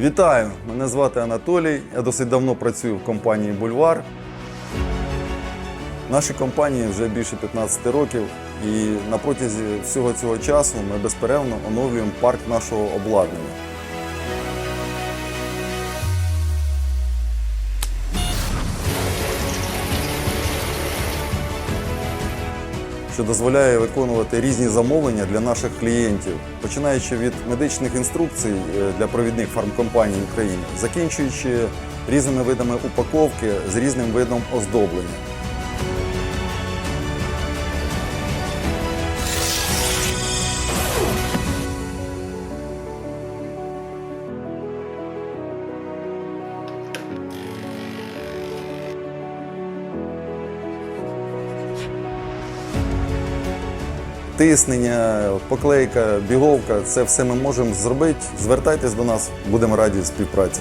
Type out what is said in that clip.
Вітаю! Мене звати Анатолій. Я досить давно працюю в компанії Бульвар. Нашій компанії вже більше 15 років, і на протязі всього цього часу ми безперервно оновлюємо парк нашого обладнання. Що дозволяє виконувати різні замовлення для наших клієнтів, починаючи від медичних інструкцій е, для провідних фармкомпаній України, закінчуючи різними видами упаковки з різним видом оздоблення. Тиснення, поклейка, біговка це все ми можемо зробити. Звертайтесь до нас, будемо раді співпраці.